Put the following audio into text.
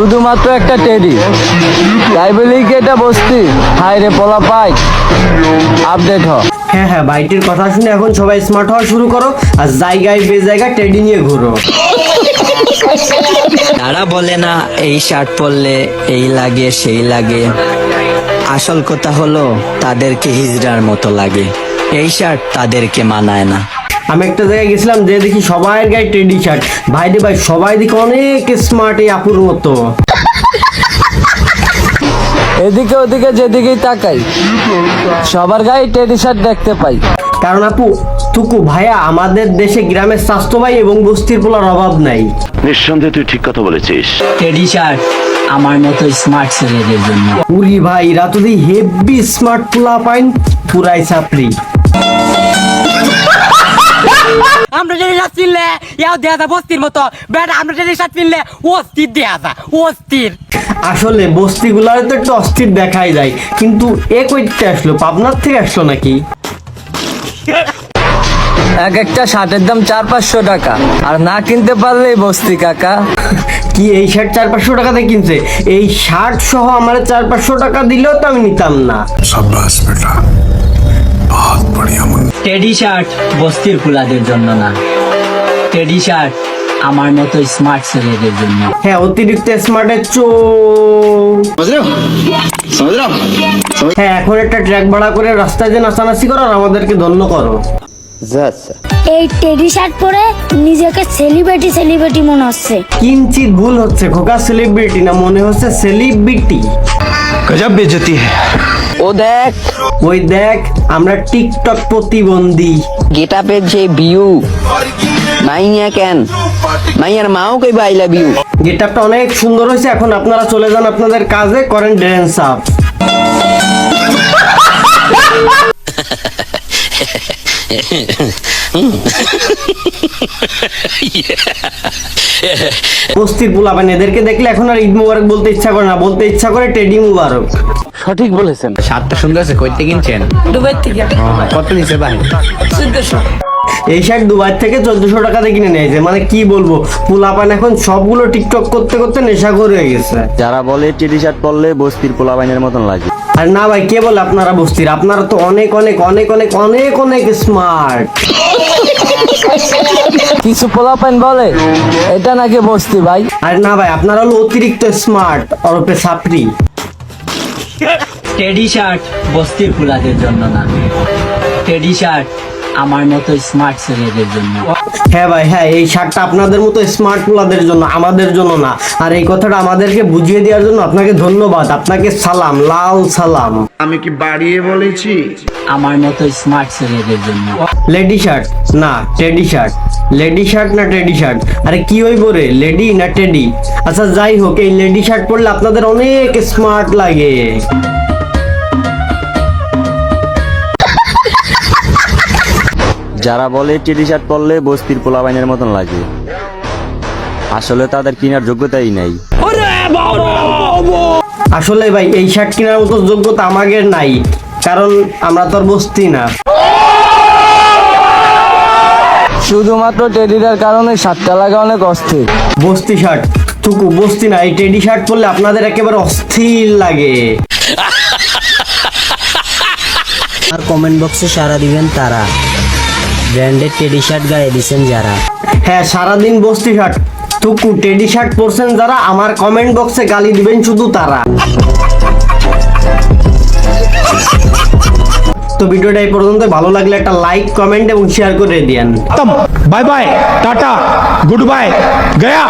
শুধুমাত্র একটা টেডি তাই বলি কি এটা বস্তি? হাই রে পোলা পাই আপডেট হ। হ্যাঁ হ্যাঁ বাইটির কথা শুনে এখন সবাই স্মার্ট হওয়া শুরু করো আর জায়গায় বে জায়গায় টেডি নিয়ে ঘুরো। তারা বলে না এই শার্ট পরলে এই লাগে সেই লাগে। আসল কথা হলো তাদেরকে হিজড়ার মতো লাগে। এই শার্ট তাদেরকে মানায় না। আমি একটা জায়গায় গেছিলাম যে দেখি সবাই গায়ে টেডি শার্ট। ভাই রে ভাই সবাই দেখি অনেক স্মার্ট এই আপুর মতো। এদিকে ওদিকে যেদিকেই তাকাই সবার গায়ে টেডি শার্ট দেখতে পাই। কারণ আপু তুকু ভাইয়া আমাদের দেশে গ্রামের স্বাস্থ্য ভাই এবং বস্তির পোলার অভাব নাই। নিঃসন্দেহে তুই ঠিক কথা বলেছিস। টেডি শার্ট আমার মতো স্মার্ট ছেলেদের জন্য। উরি ভাই রাত দি হেভি স্মার্ট পোলা পাইন পুরাই সাপড়ি আমরা যদি ইয়াও দেয়া বস্তির মতো। আমরা যদি অস্থির দেয়া অস্থির। আসলে তো একটু অস্থির দেখাই যায় কিন্তু এ কইতে আসলো পাবনার থেকে আসলো নাকি? এক একটা শার্টের দাম চার পাঁচশো টাকা আর না কিনতে পারলেই বস্তি কাকা। কি এই শার্ট চার পাঁচশো টাকাতে কিনছে? এই শার্ট সহ আমার চার পাঁচশো টাকা দিলেও তো আমি নিতাম না। বেটা। बहुत बढ़िया मुन्ना টেডি শার্ট বস্তির ফুলাদের জন্য না টেডি শার্ট আমার মতো স্মার্ট ছেলেদের জন্য হ্যাঁ অতিরিক্ত স্মার্টের চো হ্যাঁ এখন একটা ট্র্যাক ভাড়া করে রাস্তায় যে নাচানাচি করো আর আমাদেরকে ধন্য করো এই টেডি শার্ট পরে নিজেকে সেলিব্রিটি সেলিব্রিটি মনে হচ্ছে কিঞ্চিত ভুল হচ্ছে খোকা সেলিব্রিটি না মনে হচ্ছে সেলিব্রিটি गजब बेइज्जती है ও দেখ। ওই দেখ আমরা টিকটক প্রতিবন্ধী। গেটাপের যে ভিউ মাইয়া কেন? মাইয়ার মাও কই আই লাভ ইউ গেটআপটা অনেক সুন্দর হয়েছে এখন আপনারা চলে যান আপনাদের কাজে করেন ড্যান্স আপ বস্তির পোলাবেন এদেরকে দেখলে এখন আর ঈদ মুবারক বলতে ইচ্ছা করে না বলতে ইচ্ছা করে টেডি মুবারক। সঠিক বলেছেন। সাতটা সুন্দর আছে কইতে কিনছেন? দুবাই থেকে। কত নিচে ভাই চোদ্দশো। এই শার্ট দুবাই থেকে চোদ্দশো টাকাতে কিনে নিয়েছে মানে কি বলব? পোলাপান এখন সবগুলো টিকটক করতে করতে নেশা করে হয়ে গেছে। যারা বলে টি শার্ট পরলে বস্তির পোলাবাইনের মতন লাগে। আর না ভাই কে বলে আপনারা বস্তির? আপনারা তো অনেক অনেক অনেক অনেক অনেক অনেক স্মার্ট কিছু পোলাপাইন বলে এটা নাকি বস্তি ভাই? আর না ভাই আপনারা হলো অতিরিক্ত স্মার্ট অরপে সাপড়ি টেডি শার্ট বস্তির ফুলাদের জন্য না। টেডি শার্ট আমার মতো স্মার্ট ছেলেদের জন্য। হ্যাঁ ভাই হ্যাঁ এই শার্টটা আপনাদের মতো স্মার্ট পোলাদের জন্য আমাদের জন্য না। আর এই কথাটা আমাদেরকে বুঝিয়ে দেওয়ার জন্য আপনাকে ধন্যবাদ। আপনাকে সালাম লাল সালাম। আমি কি বাড়িয়ে বলেছি? আমার মতো স্মার্ট ছেলেদের জন্য। লেডি শার্ট না টেডি শার্ট লেডি শার্ট না টেডি শার্ট আরে কি হইব রে লেডি না টেডি আচ্ছা যাই হোক এই লেডি শার্ট পরলে আপনাদের অনেক স্মার্ট লাগে। যারা বলে টেডি শার্ট পরলে বস্তির পোলাবাইনের মতন লাগে। আসলে তাদের কেনার যোগ্যতাই নাই। আসলে ভাই এই শার্ট কেনার মতো যোগ্যতা আমাদের নাই কারণ আমরা তো আর বসতি না। শুধুমাত্র টেডিটার কারণে শার্টটা লাগা অনেক অস্থির। বস্তি শার্ট টুকু বস্তি না এই টেডি শার্ট পরলে আপনাদের একেবারে অস্থির লাগে। আর কমেন্ট বক্সে সারা দিবেন তারা। ব্র্যান্ডেড টেডি শার্ট গায়ে দিছেন যারা। হ্যাঁ সারাদিন বস্তি শার্ট টুকু টেডি শার্ট পরছেন যারা আমার কমেন্ট বক্সে গালি দিবেন শুধু তারা। তো ভিডিওটা এই পর্যন্ত। ভালো লাগলে একটা লাইক কমেন্ট এবং শেয়ার করে দিয়েন। Bye bye tata good bye Gaya.